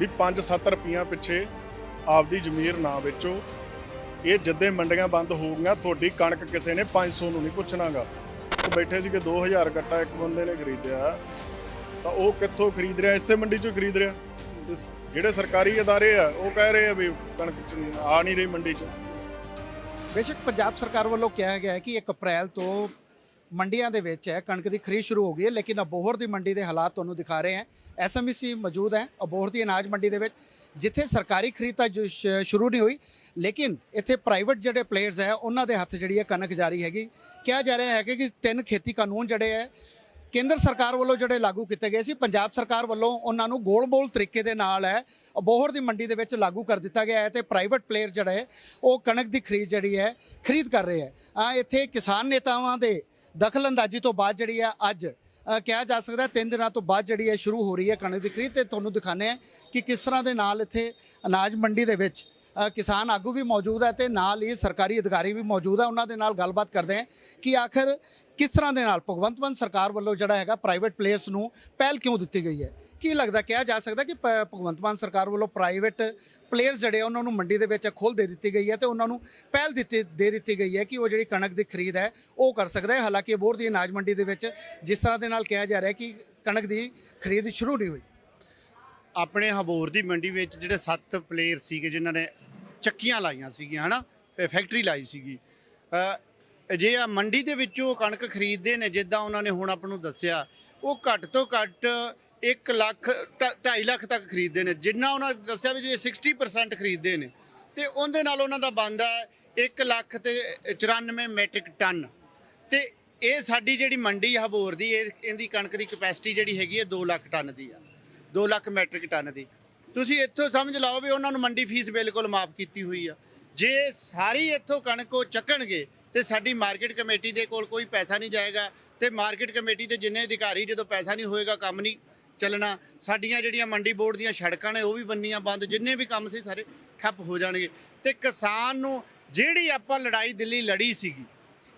ਵੀ 5-7 ਰੁਪਈਆ ਪਿੱਛੇ ਆਪਦੀ ਜ਼ਮੀਰ ਨਾ ਵੇਚੋ। ਇਹ ਜੱਦੇ ਮੰਡੀਆਂ ਬੰਦ ਹੋ ਗਈਆਂ ਤੁਹਾਡੀ ਕਣਕ ਕਿਸੇ ਨੇ 500 ਨੂੰ ਨਹੀਂ ਪੁੱਛਣਾਗਾ। ਉਹ ਬੈਠੇ ਸੀਗੇ 2000 ਗੱਟਾ ਇੱਕ ਬੰਦੇ ਨੇ ਖਰੀਦਿਆ। ਤਾਂ ਉਹ ਕਿੱਥੋਂ ਖਰੀਦ ਰਿਹਾ? ਇਸੇ ਮੰਡੀ ਚੋਂ ਖਰੀਦ ਰਿਹਾ। ਜਿਹੜੇ ਸਰਕਾਰੀ ਅਦਾਰੇ ਆ, ਉਹ ਕਹਿ ਰਹੇ ਆ ਵੀ ਕਣਕ ਚ ਆ ਨਹੀਂ ਰਹੀ ਮੰਡੀ ਚ। ਬੇਸ਼ੱਕ ਪੰਜਾਬ ਸਰਕਾਰ ਵੱਲੋਂ ਕਿਹਾ ਗਿਆ ਹੈ ਕਿ 1 ਅਪ੍ਰੈਲ ਤੋਂ ਮੰਡੀਆਂ ਦੇ ਵਿੱਚ ਹੈ, ਕਣਕ ਦੀ ਖਰੀਦ ਸ਼ੁਰੂ ਹੋ ਗਈ ਹੈ, ਲੇਕਿਨ ਅਬੋਹਰ ਦੀ ਮੰਡੀ ਦੇ ਹਾਲਾਤ ਤੁਹਾਨੂੰ ਦਿਖਾ ਰਹੇ ਹੈ। ਐਸਐਮਸੀ ਮੌਜੂਦ ਹੈ ਅਬੋਹਰ ਦੀ ਅਨਾਜ ਮੰਡੀ ਦੇ ਵਿੱਚ, ਜਿੱਥੇ ਸਰਕਾਰੀ ਖਰੀਦ ਤਾਂ ਜੋ ਸ਼ੁਰੂ ਨਹੀਂ ਹੋਈ, ਲੇਕਿਨ ਇੱਥੇ ਪ੍ਰਾਈਵੇਟ ਜਿਹੜੇ ਪਲੇਅਰਸ ਹੈ, ਉਹਨਾਂ ਦੇ ਹੱਥ ਜਿਹੜੀ ਹੈ ਕਣਕ ਜਾਰੀ ਹੈਗੀ। ਕਿਹਾ ਜਾ ਰਿਹਾ ਹੈ ਕਿ ਤਿੰਨ ਖੇਤੀ ਕਾਨੂੰਨ ਜਿਹੜੇ ਹੈ, ਕੇਂਦਰ ਸਰਕਾਰ ਵੱਲੋਂ ਜਿਹੜੇ ਲਾਗੂ ਕੀਤੇ ਗਏ ਸੀ, ਪੰਜਾਬ ਸਰਕਾਰ ਵੱਲੋਂ ਉਹਨਾਂ ਨੂੰ ਗੋਲ-ਮੋਲ ਤਰੀਕੇ ਦੇ ਨਾਲ ਹੈ ਅਬੋਹਰ ਦੀ ਮੰਡੀ ਦੇ ਵਿੱਚ ਲਾਗੂ ਕਰ ਦਿੱਤਾ ਗਿਆ ਹੈ ਤੇ ਪ੍ਰਾਈਵੇਟ ਪਲੇਅਰ ਜਿਹੜਾ ਹੈ, ਉਹ ਕਣਕ ਦੀ ਖਰੀਦ ਜਿਹੜੀ ਹੈ, ਖਰੀਦ ਕਰ ਰਹੇ ਹੈ। ਆ ਇੱਥੇ ਕਿਸਾਨ ਨੇਤਾਵਾਂ ਦੇ ਦਖਲਅੰਦਾਜ਼ੀ ਤੋਂ ਬਾਅਦ ਜਿਹੜੀ ਹੈ, ਅੱਜ ਕਿਹਾ ਜਾ ਸਕਦਾ ਤਿੰਨ ਦਿਨਾਂ ਤੋਂ ਬਾਅਦ ਜਿਹੜੀ ਹੈ ਸ਼ੁਰੂ ਹੋ ਰਹੀ ਹੈ ਕਣਕ ਦੀ ਖਰੀਦ ਤੇ ਤੁਹਾਨੂੰ ਦਿਖਾਣੇ ਆ ਕਿ ਕਿਸ ਤਰ੍ਹਾਂ ਦੇ ਨਾਲ ਇੱਥੇ ਅਨਾਜ ਮੰਡੀ ਦੇ ਵਿੱਚ ਕਿਸਾਨ ਆਗੂ ਵੀ ਮੌਜੂਦ ਹੈ ਤੇ ਨਾਲ ਹੀ ਸਰਕਾਰੀ ਅਧਿਕਾਰੀ ਵੀ ਮੌਜੂਦ ਹੈ। ਉਹਨਾਂ ਦੇ ਨਾਲ ਗੱਲਬਾਤ ਕਰਦੇ ਹਾਂ ਕਿ ਆਖਰ ਕਿਸ ਤਰ੍ਹਾਂ ਦੇ ਨਾਲ ਭਗਵੰਤ ਮਾਨ ਸਰਕਾਰ ਵੱਲੋਂ ਜਿਹੜਾ ਹੈਗਾ ਪ੍ਰਾਈਵੇਟ ਪਲੇਅਰਸ ਨੂੰ ਪਹਿਲ ਕਿਉਂ ਦਿੱਤੀ ਗਈ ਹੈ? ਕੀ ਲੱਗਦਾ, ਕਿਹਾ ਜਾ ਸਕਦਾ ਕਿ ਪ- ਭਗਵੰਤ ਮਾਨ ਸਰਕਾਰ ਵੱਲੋਂ ਪ੍ਰਾਈਵੇਟ ਪਲੇਅਰਸ ਜਿਹੜੇ ਆ, ਉਹਨਾਂ ਨੂੰ ਮੰਡੀ ਦੇ ਵਿੱਚ ਖੋਲ ਦੇ ਦਿੱਤੀ ਗਈ ਹੈ ਤੇ ਉਹਨਾਂ ਨੂੰ ਪਹਿਲ ਦਿੱਤੀ ਦੇ ਦਿੱਤੀ ਗਈ ਹੈ ਕਿ ਉਹ ਜਿਹੜੀ ਕਣਕ ਦੀ ਖਰੀਦ ਹੈ ਉਹ ਕਰ ਸਕਦਾ ਹੈ। ਹਾਲਾਂਕਿ ਅਬੋਹਰ ਦੀ ਅਨਾਜ ਮੰਡੀ ਦੇ ਵਿੱਚ ਜਿਸ ਤਰ੍ਹਾਂ ਦੇ ਨਾਲ ਕਿਹਾ ਜਾ ਰਿਹਾ ਕਿ ਕਣਕ ਦੀ ਖਰੀਦ ਸ਼ੁਰੂ ਨਹੀਂ ਹੋਈ। ਆਪਣੇ ਹਬੋਰ ਦੀ ਮੰਡੀ ਵਿੱਚ ਜਿਹੜੇ ਸੱਤ ਪਲੇਅਰ ਸੀਗੇ ਜਿਨ੍ਹਾਂ ਨੇ ਚੱਕੀਆਂ ਲਾਈਆਂ ਸੀਗੀਆਂ ਹਨਾ? ਤੇ ਫੈਕਟਰੀ ਲਾਈ ਸੀਗੀ। ਅ, ਜੇ ਆ ਮੰਡੀ ਦੇ ਵਿੱਚੋਂ ਕਣਕ ਖਰੀਦਦੇ ਨੇ ਜਿੱਦਾਂ ਉਹਨਾਂ ਨੇ ਹੁਣ ਆਪ ਨੂੰ ਦੱਸਿਆ ਉਹ ਘੱਟ ਤੋਂ ਘੱਟ 1 ਲੱਖ 2.5 ਲੱਖ ਤੱਕ ਖਰੀਦਦੇ ਨੇ। ਜਿੰਨਾ ਉਹਨਾਂ ਦੱਸਿਆ ਵੀ ਜੇ 60% ਖਰੀਦਦੇ ਨੇ, ਤੇ ਉਹਦੇ ਨਾਲ ਉਹਨਾਂ ਦਾ ਬਣਦਾ ਹੈ 1 ਲੱਖ ਤੇ 94 ਮੈਟ੍ਰਿਕ ਟਨ। ਤੇ ਇਹ ਸਾਡੀ ਜਿਹੜੀ ਮੰਡੀ ਆ ਹਬੋਰ ਦੀ, ਇਹ ਇਹਦੀ ਕਣਕ ਦੀ ਕਪੈਸਿਟੀ ਜਿਹੜੀ ਹੈਗੀ ਹੈ 2 ਲੱਖ ਟਨ ਦੀ ਆ। 2 ਲੱਖ ਮੈਟ੍ਰਿਕ ਟਨ ਦੀ। ਤੁਸੀਂ ਇੱਥੋਂ ਸਮਝ ਲਓ ਵੀ ਉਹਨਾਂ ਨੂੰ ਮੰਡੀ ਫੀਸ ਬਿਲਕੁਲ ਮਾਫ ਕੀਤੀ ਹੋਈ ਆ। ਜੇ ਸਾਰੀ ਇੱਥੋਂ ਕਣਕ ਉਹ ਚੱਕਣਗੇ, ਤੇ ਸਾਡੀ ਮਾਰਕੀਟ ਕਮੇਟੀ ਦੇ ਕੋਲ ਕੋਈ ਪੈਸਾ ਨਹੀਂ ਜਾਏਗਾ, ਤੇ ਮਾਰਕੀਟ ਕਮੇਟੀ ਦੇ ਜਿੰਨੇ ਅਧਿਕਾਰੀ ਜਦੋਂ ਪੈਸਾ ਨਹੀਂ ਹੋਏਗਾ, ਕੰਮ ਨਹੀਂ ਚੱਲਣਾ, ਸਾਡੀਆਂ ਜਿਹੜੀਆਂ ਮੰਡੀ ਬੋਰਡ ਦੀਆਂ ਸੜਕਾਂ ਨੇ, ਉਹ ਵੀ ਬੰਨੀਆਂ ਬੰਦ, ਜਿੰਨੇ ਵੀ ਕੰਮ ਸੀ ਸਾਰੇ ਠੱਪ ਹੋ ਜਾਣਗੇ। ਤੇ ਕਿਸਾਨ ਨੂੰ ਜਿਹੜੀ ਆਪਾਂ ਲੜਾਈ ਦਿੱਲੀ ਲੜੀ ਸੀਗੀ,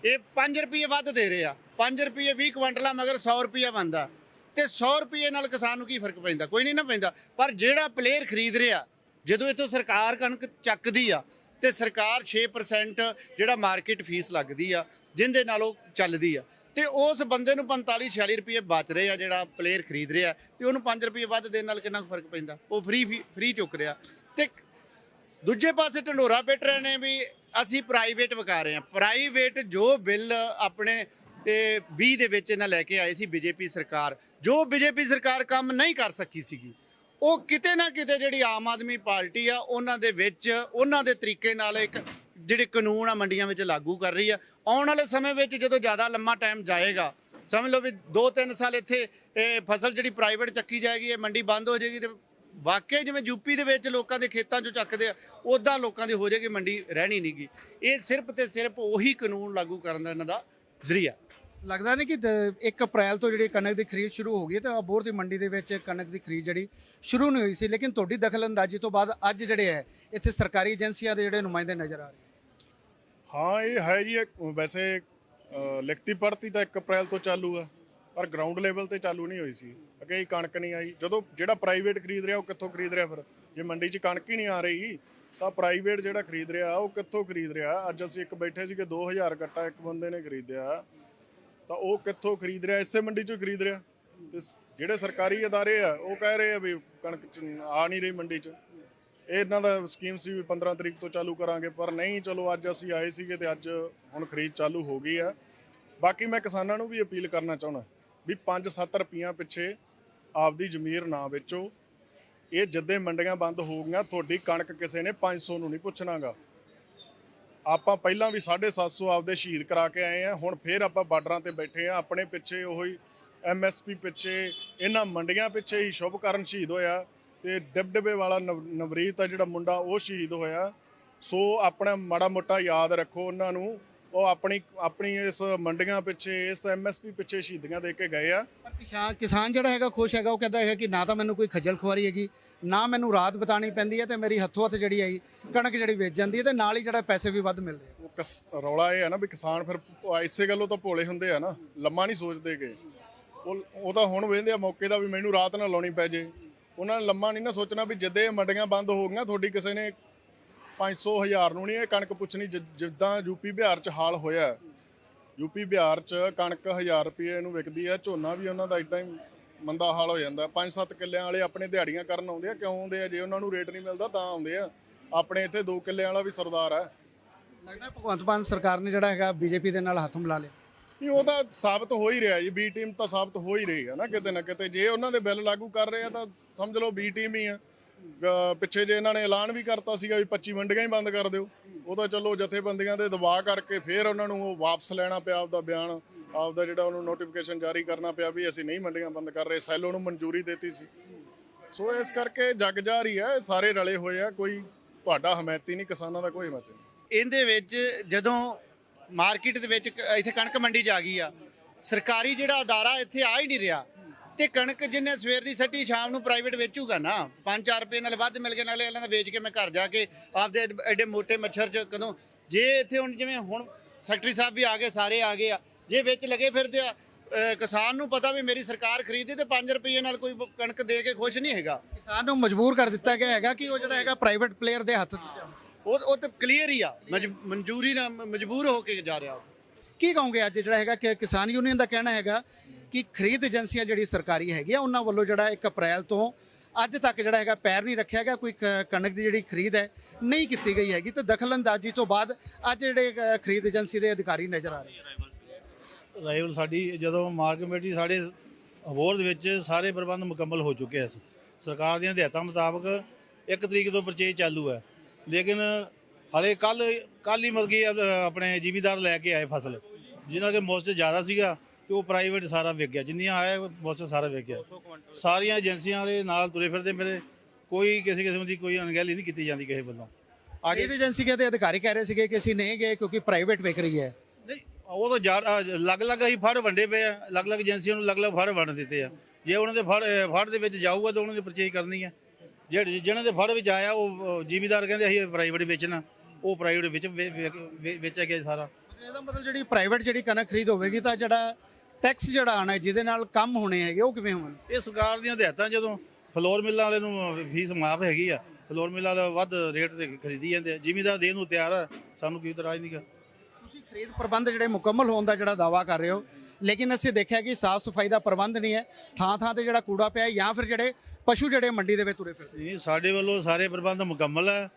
ਇਹ 5 ਰੁਪਏ ਵੱਧ ਦੇ ਰਹੇ ਆ। 5 ਰੁਪਏ 20 ਕੁਇੰਟਲਾਂ, ਮਗਰ 100 ਰੁਪਏ ਬੰਦਾ ਤੇ 100 ਰੁਪਏ ਨਾਲ ਕਿਸਾਨ ਨੂੰ ਕੀ ਫ਼ਰਕ ਪੈਂਦਾ? ਕੋਈ ਨਹੀਂ ਨਾ ਪੈਂਦਾ। ਪਰ ਜਿਹੜਾ ਪਲੇਅਰ ਖਰੀਦ ਰਿਹਾ, ਜਦੋਂ ਇਥੋਂ ਸਰਕਾਰ ਕਣਕ ਚੱਕਦੀ ਆ, ਤੇ ਸਰਕਾਰ 6% ਜਿਹੜਾ ਮਾਰਕੀਟ ਫੀਸ ਲੱਗਦੀ ਆ, ਜਿੰਦੇ ਨਾਲ ਉਹ ਚੱਲਦੀ ਆ। ਤੇ ਉਸ ਬੰਦੇ ਨੂੰ 45 46 ਰੁਪਏ ਬਚ ਰਹੇ ਆ ਜਿਹੜਾ ਪਲੇਅਰ ਖਰੀਦ ਰਿਹਾ। ਤੇ ਉਹਨੂੰ 5 ਰੁਪਏ ਵੱਧ ਦੇਣ ਨਾਲ ਕਿੰਨਾ ਕੁ ਫ਼ਰਕ ਪੈਂਦਾ? ਉਹ ਫ੍ਰੀ ਫ੍ਰੀ ਚੁੱਕ ਰਿਹਾ। ਤੇ ਦੂਜੇ ਪਾਸੇ ਢੰਡੋਰਾ ਪਿੱਟ ਰਹੇ ਨੇ ਵੀ ਅਸੀਂ ਪ੍ਰਾਈਵੇਟ ਵਿਕਾ ਰਹੇ ਹਾਂ। ਪ੍ਰਾਈਵੇਟ ਜੋ ਬਿੱਲ ਆਪਣੇ ਇਹ 20 ਦੇ ਵਿੱਚ ਇਹਨਾਂ ਲੈ ਕੇ ਆਏ ਸੀ ਬੀਜੇਪੀ ਸਰਕਾਰ, ਜੋ ਬੀਜੇਪੀ ਸਰਕਾਰ ਕੰਮ ਨਹੀਂ ਕਰ ਸਕੀ ਸੀਗੀ, ਉਹ ਕਿਤੇ ਨਾ ਕਿਤੇ ਜਿਹੜੀ ਆਮ ਆਦਮੀ ਪਾਰਟੀ ਆ, ਉਹਨਾਂ ਦੇ ਵਿੱਚ, ਉਹਨਾਂ ਦੇ ਤਰੀਕੇ ਨਾਲ ਇੱਕ ਜਿਹੜੇ ਕਾਨੂੰਨ ਆ ਮੰਡੀਆਂ ਵਿੱਚ ਲਾਗੂ ਕਰ ਰਹੀ ਆ, ਆਉਣ ਵਾਲੇ ਸਮੇਂ ਵਿੱਚ ਜਦੋਂ ਜ਼ਿਆਦਾ ਲੰਮਾ ਟਾਈਮ ਜਾਏਗਾ, ਸਮਝ ਲਓ ਵੀ 2-3 ਸਾਲ ਇੱਥੇ ਇਹ ਫਸਲ ਜਿਹੜੀ ਪ੍ਰਾਈਵੇਟ ਚੱਕੀ ਜਾਏਗੀ, ਇਹ ਮੰਡੀ ਬੰਦ ਹੋ ਜਾਏਗੀ ਤੇ ਵਾਕਈ ਜਿਵੇਂ ਯੂਪੀ ਦੇ ਵਿੱਚ ਲੋਕਾਂ ਦੇ ਖੇਤਾਂ 'ਚੋਂ ਚੱਕਦੇ ਆ ਉਦਾਂ ਲੋਕਾਂ ਦੀ ਹੋ ਜਾਏਗੀ ਮੰਡੀ ਰਹਿਣੀ ਨਹੀਂਗੀ ਇਹ ਸਿਰਫ ਤੇ ਸਿਰਫ ਉਹੀ ਕਾਨੂੰਨ ਲਾਗੂ ਕਰਨ ਦਾ ਇਹਨਾਂ ਦਾ ਜ਼ਰੀਆ। ਲੱਗਦਾ ਨਹੀਂ ਕਿ 1 ਅਪ੍ਰੈਲ ਤੋਂ ਜਿਹੜੀ ਕਣਕ ਦੀ ਖਰੀਦ ਸ਼ੁਰੂ ਹੋ ਗਈ ਹੈ ਤੇ ਅਬੋਹਰ ਦੀ ਮੰਡੀ ਦੇ ਵਿੱਚ ਕਣਕ ਦੀ ਖਰੀਦ ਜਿਹੜੀ ਸ਼ੁਰੂ ਨਹੀਂ ਹੋਈ ਸੀ, ਲੇਕਿਨ ਤੁਹਾਡੀ ਦਖਲ ਅੰਦਾਜ਼ੀ ਤੋਂ ਬਾਅਦ ਅੱਜ ਜਿਹੜੇ ਹੈ, ਇੱਥੇ ਸਰਕਾਰੀ ਏਜੰਸੀਆਂ ਦੇ ਜਿਹੜੇ ਨੁਮਾਇੰਦੇ ਨਜ਼ਰ ਆ ਰਹੇ ਹਾਂ ਇਹ ਹੈ ਜੀ ਇੱਕ ਵੈਸੇ ਅ, ਲਿਖਤੀ ਪੜਤੀ ਤਾਂ 1 ਅਪ੍ਰੈਲ ਤੋਂ ਚਾਲੂ ਆ ਪਰ ਗਰਾਊਂਡ ਲੈਵਲ ਤੇ ਚਾਲੂ ਨਹੀਂ ਹੋਈ ਸੀ। ਅੱਗੇ ਹੀ ਕਣਕ ਨਹੀਂ ਆਈ। ਜਦੋਂ ਜਿਹੜਾ ਪ੍ਰਾਈਵੇਟ ਖਰੀਦ ਰਿਹਾ ਉਹ ਕਿੱਥੋਂ ਖਰੀਦ ਰਿਹਾ ਫਿਰ? ਜੇ ਮੰਡੀ 'ਚ ਕਣਕ ਹੀ ਨਹੀਂ ਆ ਰਹੀ ਤਾਂ ਪ੍ਰਾਈਵੇਟ ਜਿਹੜਾ ਖਰੀਦ ਰਿਹਾ ਉਹ ਕਿੱਥੋਂ ਖਰੀਦ ਰਿਹਾ? ਅੱਜ ਅਸੀਂ ਇੱਕ ਬੈਠੇ ਸੀਗੇ 2000 ਕੱਟਾ ਇੱਕ ਬੰਦੇ ਨੇ ਖਰੀਦਿਆ। ਤਾਂ ਉਹ ਕਿੱਥੋਂ ਖਰੀਦ ਰਿਹਾ? ਇਸੇ ਮੰਡੀ 'ਚੋਂ ਖਰੀਦ ਰਿਹਾ। ਤੇ ਸ- ਜਿਹੜੇ ਸਰਕਾਰੀ ਅਦਾਰੇ ਆ ਉਹ ਕਹਿ ਰਹੇ ਆ ਵੀ ਕਣਕ ਚ ਆ ਨਹੀਂ ਰਹੀ ਮੰਡੀ 'ਚ। ਇਹਨਾਂ ਦਾ ਸਕੀਮ ਸੀ ਵੀ 15 ਤਰੀਕ ਤੋਂ ਚਾਲੂ ਕਰਾਂਗੇ, ਪਰ ਨਹੀਂ, ਚਲੋ ਅੱਜ ਅਸੀਂ ਆਏ ਸੀਗੇ ਤੇ ਅੱਜ ਹੁਣ ਖਰੀਦ ਚਾਲੂ ਹੋ ਗਈ ਆ। ਬਾਕੀ ਮੈਂ ਕਿਸਾਨਾਂ ਨੂੰ ਵੀ ਅਪੀਲ ਕਰਨਾ ਚਾਹੁੰਦਾ ਵੀ 5-7 ਰੁਪਈਆਂ ਪਿੱਛੇ ਆਪਦੀ ਜ਼ਮੀਰ ਨਾ ਵੇਚੋ। ਇਹ ਜੱਦੇ ਮੰਡੀਆਂ ਬੰਦ ਹੋ ਗਈਆਂ, ਤੁਹਾਡੀ ਕਣਕ ਕਿਸੇ ਨੇ 500 ਨੂੰ ਨਹੀਂ ਪੁੱਛਣਾਗਾ। ਆਪਾਂ ਪਹਿਲਾਂ ਵੀ 750 ਆਪਦੇ ਸ਼ਹੀਦ ਕਰਾ ਕੇ ਆਏ ਆ, ਹੁਣ ਫੇਰ ਆਪਾਂ ਬਾਰਡਰਾਂ ਤੇ ਬੈਠੇ ਆ, ਆਪਣੇ ਪਿੱਛੇ ਉਹੀ ਐਮਐਸਪੀ ਪਿੱਛੇ, ਇਹਨਾਂ ਮੰਡੀਆਂ ਪਿੱਛੇ ਹੀ ਸ਼ੁਭਕਰਨ ਸ਼ਹੀਦ ਹੋਇਆ। ਤੇ ਡਿਬਡਿਬੇ ਵਾਲਾ ਨਵ- ਨਵਰੀਤ ਆ ਜਿਹੜਾ ਮੁੰਡਾ ਉਹ ਸ਼ਹੀਦ ਹੋਇਆ। ਸੋ ਆਪਣਾ ਮਾੜਾ ਮੋਟਾ ਯਾਦ ਰੱਖੋ ਉਹਨਾਂ ਨੂੰ। ਉਹ ਆਪਣੀ ਆਪਣੀ ਇਸ ਮੰਡੀਆਂ ਪਿੱਛੇ ਇਸ ਐਮਐਸਪੀ ਪਿੱਛੇ ਸ਼ਹੀਦੀਆਂ ਦੇ ਕੇ ਗਏ ਆ। ਪਰ ਕਿਸਾਨ ਕਿਸਾਨ ਜਿਹੜਾ ਹੈਗਾ ਖੁਸ਼ ਹੈਗਾ ਉਹ ਕਹਿੰਦਾ ਹੈਗਾ ਕਿ ਨਾ ਤਾਂ ਮੈਨੂੰ ਕੋਈ ਖੱਜਲ ਖੁਆਰੀ ਹੈਗੀ ਨਾ ਮੈਨੂੰ ਰਾਤ ਬਿਤਾਣੀ ਪੈਂਦੀ ਹੈ ਤੇ ਮੇਰੀ ਹੱਥੋਂ ਹੱਥ ਜਿਹੜੀ ਹੈਗੀ ਕਣਕ ਜਿਹੜੀ ਵੇਚ ਜਾਂਦੀ ਹੈ ਤੇ ਨਾਲ ਹੀ ਜਿਹੜਾ ਪੈਸੇ ਵੀ ਵੱਧ ਮਿਲਦੇ ਉਹ ਕਸ- ਰੌਲਾ ਇਹ ਹੈ ਨਾ ਵੀ ਕਿਸਾਨ ਫਿਰ ਇਸੇ ਗੱਲੋਂ ਤਾਂ ਭੋਲੇ ਹੁੰਦੇ ਆ ਨਾ ਲੰਮਾ ਨਹੀਂ ਸੋਚਦੇਗੇ ਉਹ ਉਹ ਤਾਂ ਹੁਣ ਵੇਂਦੇ ਆ ਮੌਕੇ ਦਾ ਵੀ ਮੈਨੂੰ ਰਾਤ ਨਾ ਲਾਉਣੀ ਪੈ ਜੇ। ਉਹਨਾਂ ਨੇ ਲੰਮਾ ਨਹੀਂ ਨਾ ਸੋਚਣਾ ਵੀ ਜਿੱਦੇ ਇਹ ਮੰਡੀਆਂ ਬੰਦ ਹੋ ਗਈਆਂ, ਤੁਹਾਡੀ ਕਿਸੇ ਨੇ 500 ਹਜ਼ਾਰ ਨੂੰ ਨਹੀਂ ਇਹ ਕਣਕ ਪੁੱਛਣੀ, ਜਿ- ਜਿੱਦਾਂ ਯੂਪੀ ਬਿਹਾਰ ਚ ਹਾਲ ਹੋਇਆ ਹੈ। ਯੂਪੀ ਬਿਹਾਰ ਚ ਕਣਕ 1000 ਰੁਪਏ ਨੂੰ ਵਿਕਦੀ ਹੈ, ਝੋਨਾ ਵੀ ਉਹਨਾਂ ਦਾ ਇਦਾਂ ਹੀ ਮੰਦਾ ਹਾਲ ਹੋ ਜਾਂਦਾ 5-7 ਕਿੱਲਿਆਂ ਵਾਲੇ ਆਪਣੇ ਦਿਹਾੜੀਆਂ ਕਰਨ ਆਉਂਦੇ ਆ, ਕਿਉਂ ਆਉਂਦੇ ਆ? ਜੇ ਉਹਨਾਂ ਨੂੰ ਰੇਟ ਨਹੀਂ ਮਿਲਦਾ ਤਾਂ ਆਉਂਦੇ ਆ। ਆਪਣੇ ਇੱਥੇ 2 ਕਿੱਲਿਆਂ ਵਾਲਾ ਵੀ ਸਰਦਾਰ ਹੈ। ਲੱਗਦਾ ਭਗਵੰਤ ਮਾਨ ਸਰਕਾਰ ਨੇ ਜਿਹੜਾ ਹੈਗਾ, ਬੀਜੇਪੀ ਦੇ ਨਾਲ ਹੱਥ ਮਿਲਾ ਲਿਆ। ਨਹੀਂ ਉਹ ਤਾਂ ਸਾਬਤ ਹੋ ਹੀ ਰਿਹਾ ਜੀ ਬੀ ਟੀਮ ਤਾਂ ਸਾਬਤ ਹੋ ਹੀ ਰਹੀ ਹੈ ਨਾ ਕਿਤੇ ਨਾ ਕਿਤੇ। ਜੇ ਉਹਨਾਂ ਦੇ ਬਿੱਲ ਲਾਗੂ ਕਰ ਰਹੇ ਆ ਤਾਂ ਸਮਝ ਲਓ ਬੀ ਟੀਮ ਹੀ ਆ। ਪਿੱਛੇ ਜੇ ਇਹਨਾਂ ਨੇ ਐਲਾਨ ਵੀ ਕਰਤਾ ਸੀਗਾ ਵੀ 25 ਮੰਡੀਆਂ ਹੀ ਬੰਦ ਕਰ ਦਿਓ, ਉਹ ਤਾਂ ਚਲੋ ਜਥੇਬੰਦੀਆਂ ਦੇ ਦਬਾਅ ਕਰਕੇ ਫਿਰ ਉਹਨਾਂ ਨੂੰ ਉਹ ਵਾਪਸ ਲੈਣਾ ਪਿਆ ਆਪਦਾ ਬਿਆਨ, ਆਪਦਾ ਜਿਹੜਾ ਉਹਨੂੰ ਨੋਟੀਫਿਕੇਸ਼ਨ ਜਾਰੀ ਕਰਨਾ ਪਿਆ ਵੀ ਅਸੀਂ ਨਹੀਂ ਮੰਡੀਆਂ ਬੰਦ ਕਰ ਰਹੇ, ਸੈਲੋ ਨੂੰ ਮਨਜ਼ੂਰੀ ਦਿੱਤੀ ਸੀ। ਸੋ ਇਸ ਕਰਕੇ ਜਗ ਜਾਰੀ ਹੈ, ਸਾਰੇ ਰਲੇ ਹੋਏ ਆ, ਕੋਈ ਤੁਹਾਡਾ ਹਮਾਇਤੀ ਨਹੀਂ, ਕਿਸਾਨਾਂ ਦਾ ਕੋਈ ਹਮਾਇਤੀ ਨਹੀਂ। ਇਹਦੇ ਵਿੱਚ ਜਦੋਂ ਮਾਰਕੀਟ ਦੇ ਵਿੱਚ ਕ- ਇੱਥੇ ਕਣਕ ਮੰਡੀ ਚ ਆ ਗਈ ਆ। ਸਰਕਾਰੀ ਜਿਹੜਾ ਅਦਾਰਾ ਇੱਥੇ ਆ ਹੀ ਨਹੀਂ ਰਿਹਾ। ਤੇ ਕਣਕ ਜਿਹਨੇ ਸਵੇਰ ਦੀ ਸੱਟੀ, ਸ਼ਾਮ ਨੂੰ ਪ੍ਰਾਈਵੇਟ ਵੇਚੂਗਾ ਨਾ। 5-4 ਰੁਪਏ ਨਾਲ ਵੱਧ ਮਿਲ ਗਏ ਨਾਲੇ ਇਹਨਾਂ ਦਾ ਵੇਚ ਕੇ ਮੈਂ ਘਰ ਜਾ ਕੇ ਆਪਦੇ ਐਡੇ ਮੋਟੇ ਮੱਛਰ ਚ ਕਦੋਂ ਜੇ ਇੱਥੇ ਹੁਣ ਜਿਵੇਂ ਹੁਣ ਸੈਕਟਰੀ ਸਾਹਿਬ ਵੀ ਆ ਗਏ, ਸਾਰੇ ਆ ਗਏ ਆ। ਜੇ ਵਿੱਚ ਲੱਗੇ ਫਿਰਦੇ ਆ, ਅਹ, ਕਿਸਾਨ ਨੂੰ ਪਤਾ ਵੀ ਮੇਰੀ ਸਰਕਾਰ ਖਰੀਦੀ ਤੇ 5 ਰੁਪਏ ਨਾਲ ਕੋਈ ਕਣਕ ਦੇ ਕੇ ਖੁਸ਼ ਨਹੀਂ ਹੈਗਾ। ਕਿਸਾਨ ਨੂੰ ਮਜਬੂਰ ਕਰ ਦਿੱਤਾ ਗਿਆ ਹੈਗਾ ਕਿ ਉਹ ਜਿਹੜਾ ਹੈਗਾ ਪ੍ਰਾਈਵੇਟ ਪਲੇਅਰ ਦੇ ਹੱਥ 'ਚ। ਜਾਵੇ। ਉਹ ਉਹ ਤਾਂ ਕਲੀਅਰ ਹੀ ਆ। ਮਜ- ਮਨਜ਼ੂਰੀ ਨਾਲ ਮਜਬੂਰ ਹੋ ਕੇ ਜਾ ਰਿਹਾ ਕੀ ਕਹੋਗੇ ਅੱਜ ਜਿਹੜਾ ਹੈਗਾ ਕਿ ਕਿਸਾਨ ਯੂਨੀਅਨ ਦਾ ਕਹਿਣਾ ਹੈਗਾ ਕਿ ਖਰੀਦ ਏਜੰਸੀਆਂ ਜਿਹੜੀ ਸਰਕਾਰੀ ਹੈਗੀ ਆ ਉਹਨਾਂ ਵੱਲੋਂ ਜਿਹੜਾ 1 ਅਪ੍ਰੈਲ ਤੋਂ ਅੱਜ ਤੱਕ ਜਿਹੜਾ ਹੈਗਾ ਪੈਰ ਨਹੀਂ ਰੱਖਿਆ ਗਿਆ ਕੋਈ ਕ- ਕਣਕ ਦੀ ਜਿਹੜੀ ਖਰੀਦ ਹੈ ਨਹੀਂ ਕੀਤੀ ਗਈ ਹੈਗੀ। ਤੇ ਦਖਲਅੰਦਾਜ਼ੀ ਤੋਂ ਬਾਅਦ ਅੱਜ ਜਿਹੜੇ ਖਰੀਦ ਏਜੰਸੀ ਦੇ ਅਧਿਕਾਰੀ ਨਜ਼ਰ ਆ ਰਹੇ ਆ ਰਾਈਵਲ ਸਾਡੀ ਜਦੋਂ ਮਾਰਕ ਕਮੇਟੀ ਸਾਡੇ ਅਬੋਰ ਦੇ ਵਿੱਚ ਸਾਰੇ ਪ੍ਰਬੰਧ ਮੁਕੰਮਲ ਹੋ ਚੁੱਕੇ ਆ। ਸਰਕਾਰ ਦੀਆਂ ਹਦਾਇਤਾਂ ਮੁਤਾਬਕ 1 ਤਰੀਕ ਤੋਂ ਪਰਚੇਜ ਚਾਲੂ ਹੈ। ਲੇਕਿਨ ਹਲੇ ਕੱਲ ਕੱਲ ਹੀ ਮਲਕੀ ਆਪਣੇ ਜ਼ਿਮੀਦਾਰ ਲੈ ਕੇ ਆਏ ਫਸਲ ਜਿਨ੍ਹਾਂ ਦੇ ਮੁੱਲ ਜ਼ਿਆਦਾ ਸੀਗਾ ਤੇ ਉਹ ਪ੍ਰਾਈਵੇਟ ਸਾਰਾ ਵਿਕ ਗਿਆ ਜਿੰਨੀਆਂ ਆਇਆ ਮੁੱਲ ਸਾਰਾ ਵਿਕ ਗਿਆ। ਸਾਰੀਆਂ ਏਜੰਸੀਆਂ ਵਾਲੇ ਨਾਲ ਤੁਰੇ ਫਿਰਦੇ ਮੇਰੇ ਕੋਈ ਕਿਸੇ ਕਿਸਮ ਦੀ ਕੋਈ ਅਣਗਹਿਲੀ ਨਹੀਂ ਕੀਤੀ ਜਾਂਦੀ ਕਿਸੇ ਵੱਲੋਂ। ਖਰੀਦ ਏਜੰਸੀ ਦੇ ਅਧਿਕਾਰੀ ਕਹਿ ਰਹੇ ਸੀਗੇ ਕਿ ਅਸੀਂ ਨਹੀਂ ਗਏ ਕਿਉਂਕਿ ਪ੍ਰਾਈਵੇਟ ਵਿਕ ਰਹੀ ਹੈ। ਨਹੀਂ ਉਹ ਤਾਂ ਅਲੱਗ-ਅਲੱਗ ਹੀ ਫੜ ਵੰਡੇ ਪਏ ਆ ਅਲੱਗ-ਅਲੱਗ ਏਜੰਸੀਆਂ ਨੂੰ ਅਲੱਗ-ਅਲੱਗ ਫੜ ਵੰਡ ਦਿੱਤੇ ਆ। ਜੇ ਉਹਨਾਂ ਦੇ ਫੜ ਫੜ ਦੇ ਵਿੱਚ ਜਾਊਗਾ ਤਾਂ ਉਹਨਾਂ ਦੀ ਪਰਚੇਜ ਕਰਨੀ ਹੈ। ਜਿਹੜੇ ਜਿਹਨਾਂ ਦੇ ਫੜ ਵਿੱਚ ਆਇਆ ਉਹ ਜ਼ਿਮੀਦਾਰ ਕਹਿੰਦੇ ਅਸੀਂ ਪ੍ਰਾਈਵੇਟ ਵੇਚਣਾ। ਉਹ ਪ੍ਰਾਈਵੇਟ ਵਿੱਚ ਵੇਚਿਆ ਗਿਆ ਸਾਰਾ। ਇਹਦਾ ਮਤਲਬ ਜਿਹੜੀ ਪ੍ਰਾਈਵੇਟ ਜਿਹੜੀ ਕਣਕ ਖਰੀਦ ਹੋਵੇਗੀ ਤਾਂ ਜਿਹੜਾ ਟੈਕਸ ਜਿਹੜਾ ਆਣਾ ਜਿਹਦੇ ਨਾਲ ਕੰਮ ਹੋਣੇ ਹੈਗੇ ਉਹ ਕਿਵੇਂ ਹੋਣ? ਇਹ ਸਰਕਾਰ ਦੀਆਂ ਹਦਾਇਤਾਂ ਜਦੋਂ ਫਲੋਰ ਮਿੱਲਾਂ ਵਾਲੇ ਨੂੰ ਫੀਸ ਮਾਫ ਹੈਗੀ ਆ ਫਲੋਰ ਮਿੱਲਾਂ ਵਾਲੇ ਵੱਧ ਰੇਟ ਤੇ ਖਰੀਦੀ ਜਾਂਦੇ ਜ਼ਿਮੀਦਾਰ ਦੇਣ ਨੂੰ ਤਿਆਰ ਆ ਸਾਨੂੰ ਕੋਈ ਇਤਰਾਜ਼ ਨਹੀਂਗਾ ਤੁਸੀਂ ਖਰੀਦ ਪ੍ਰਬੰਧ ਜਿਹੜੇ ਮੁਕੰਮਲ ਹੋਣ ਦਾ ਜਿਹੜਾ ਦਾਵਾ ਕਰ ਰਹੇ ਹੋ ਲੇਕਿਨ ਅਸੀਂ ਦੇਖਿਆ ਕਿ ਸਾਫ਼ ਸਫ਼ਾਈ ਦਾ ਪ੍ਰਬੰਧ ਨਹੀਂ ਹੈ। ਥਾਂ ਥਾਂ ਤੇ ਜਿਹੜਾ ਕੂੜਾ ਪਿਆ ਹੈ ਜਾਂ ਫਿਰ ਜਿਹੜੇ ਪਸ਼ੂ ਜਿਹੜੇ ਮੰਡੀ ਦੇ ਵਿੱਚ ਤੁਰੇ ਫਿਰਦੇ। ਨਹੀਂ ਸਾਡੇ ਵੱਲੋਂ ਸਾਰੇ ਪ੍ਰਬੰਧ ਮੁਕੰਮਲ ਹੈ।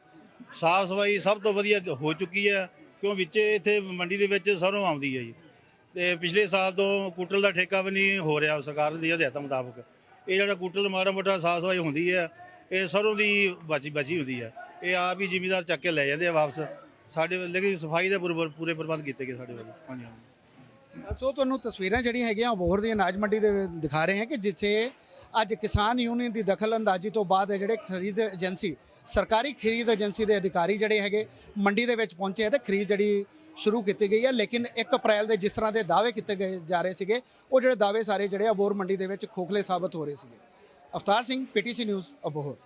ਸਾਫ਼ ਸਫ਼ਾਈ ਸਭ ਤੋਂ ਵਧੀਆ ਹੋ ਚੁੱਕੀ ਹੈ, ਕਿਉਂ ਵਿੱਚ ਇੱਥੇ ਮੰਡੀ ਦੇ ਵਿੱਚ ਸਰੋਂ ਆਉਂਦੀ ਹੈ ਜੀ। ਤੇ ਪਿਛਲੇ ਸਾਲ ਤੋਂ ਕੁੱਟਲ ਦਾ ਠੇਕਾ ਵੀ ਨਹੀਂ ਹੋ ਰਿਹਾ ਸਰਕਾਰ ਦੀ ਹਦਾਇਤਾਂ ਮੁਤਾਬਕ। ਇਹ ਜਿਹੜਾ ਕੁੱਟਲ ਮਾੜਾ ਮੋਟਾ ਸਾਫ਼ ਸਫ਼ਾਈ ਹੁੰਦੀ ਹੈ, ਇਹ ਸਰੋਂ ਦੀ ਬਚੀ ਬਚੀ ਹੁੰਦੀ ਹੈ। ਇਹ ਆਪ ਹੀ ਜ਼ਿਮੀਦਾਰ ਚੱਕ ਕੇ ਲੈ ਜਾਂਦੇ ਆ ਵਾਪਸ। ਸਾਡੇ ਲੇਕਿਨ ਸਫ਼ਾਈ ਦੇ ਪੂਰੇ ਪੂਰੇ ਪ੍ਰਬੰਧ ਕੀਤੇ ਗਏ ਸਾਡੇ ਵੱਲੋਂ। ਹਾਂਜੀ ਹਾਂਜੀ। ਸੋ ਤੁਹਾਨੂੰ ਤਸਵੀਰਾਂ ਜਿਹੜੀਆਂ ਹੈਗੀਆਂ ਅਬੋਹਰ ਦੀ ਅਨਾਜ ਮੰਡੀ ਦੇ ਦਿਖਾ ਰਹੇ ਹਾਂ ਕਿ ਜਿੱਥੇ ਅੱਜ ਕਿਸਾਨ ਯੂਨੀਅਨ ਦੀ ਦਖਲਅੰਦਾਜ਼ੀ ਤੋਂ ਬਾਅਦ ਜਿਹੜੇ ਖਰੀਦ ਏਜੰਸੀ, ਸਰਕਾਰੀ ਖਰੀਦ ਏਜੰਸੀ ਦੇ ਅਧਿਕਾਰੀ ਜਿਹੜੇ ਹੈਗੇ ਮੰਡੀ ਦੇ ਵਿੱਚ ਪਹੁੰਚੇ ਆ ਤੇ ਖਰੀਦ ਜਿਹੜੀ ਸ਼ੁਰੂ ਕੀਤੀ ਗਈ ਹੈ ਲੇਕਿਨ 1 ਅਪ੍ਰੈਲ ਦੇ ਜਿਸ ਤਰ੍ਹਾਂ ਦੇ ਦਾਅਵੇ ਕੀਤੇ ਗਏ ਜਾ ਰਹੇ ਸੀਗੇ, ਉਹ ਜਿਹੜੇ ਦਾਅਵੇ ਸਾਰੇ ਜਿਹੜੇ ਅਬੋਹਰ ਮੰਡੀ ਦੇ ਵਿੱਚ ਖੋਖਲੇ ਸਾਬਤ ਹੋ ਰਹੇ ਸੀਗੇ। Avtar Singh, PTC news, Abohar.